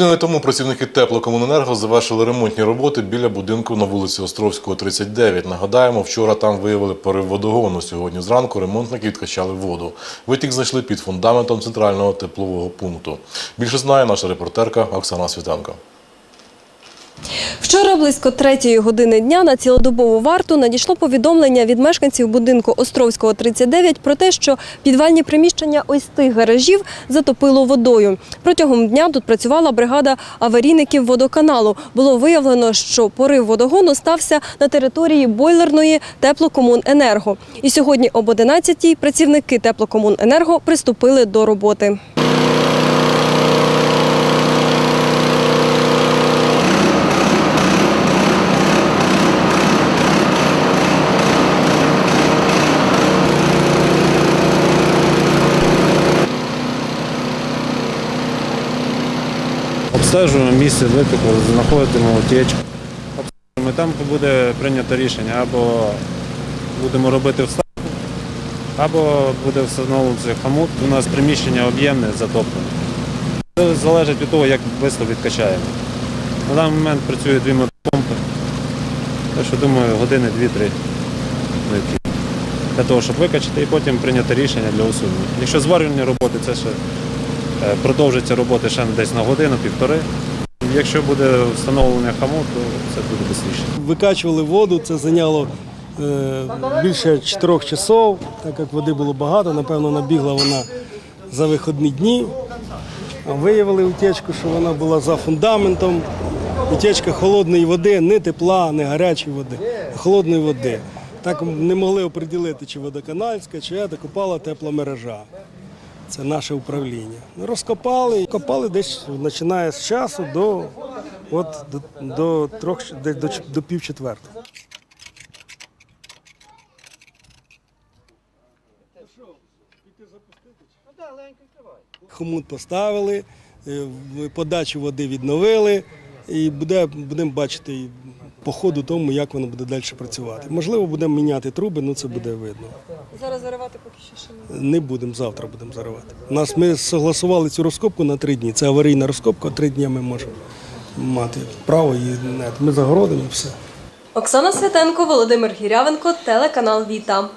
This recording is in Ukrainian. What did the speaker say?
Днями тому працівники теплокомуненерго завершили ремонтні роботи біля будинку на вулиці Островського, 39. Нагадаємо, вчора там виявили порив водогону. Сьогодні зранку ремонтники відкачали воду. Витік знайшли під фундаментом центрального теплового пункту. Більше знає наша репортерка Оксана Світенко. Вчора близько третьої години дня на цілодобову варту надійшло повідомлення від мешканців будинку Островського 39 про те, що підвальні приміщення ось тих гаражів затопило водою. Протягом дня тут працювала бригада аварійників водоканалу. Було виявлено, що порив водогону стався на території бойлерної теплокомуненерго. І сьогодні об 11-й працівники теплокомуненерго приступили до роботи. Обстежуємо місце витоку, знаходимо утічку. Обстежуємо. Там буде прийнято рішення або будемо робити вставку, або буде встановлений хомут. У нас приміщення об'ємне, затоплене. Це залежить від того, як швидко відкачаємо. На даний момент працює дві мотопомпи. Так що думаю, години дві-три. Для того, щоб викачати і потім прийняти рішення для усунення. Якщо зварювальні роботи, це ще Продовжиться роботи ще десь на годину-півтори. Якщо буде встановлення хаму, то це буде швидше. Викачували воду, це зайняло е, більше 4 часов, так як води було багато, напевно, набігла вона за вихідні дні. Виявили утечку, що вона була за фундаментом. Утечка холодної води, не тепла, не гарячої води, а холодної води. Так не могли оприділити, чи водоканальська, чи це копала тепла мережа. Це наше управління. Розкопали, копали десь починає з часу до, от, до, до, трьох, десь до, до пів четвертого. Хомут поставили, е, подачу води відновили і буде, будемо бачити по ходу тому, як воно буде далі працювати. Можливо, будемо міняти труби, ну це буде видно. Зараз заривати поки що ще не Не будемо, завтра будемо заривати. Нас ми согласували цю розкопку на три дні. Це аварійна розкопка, три дні ми можемо мати право її. Ми загородимо все. Оксана Святенко, Володимир Гірявенко, телеканал Віта.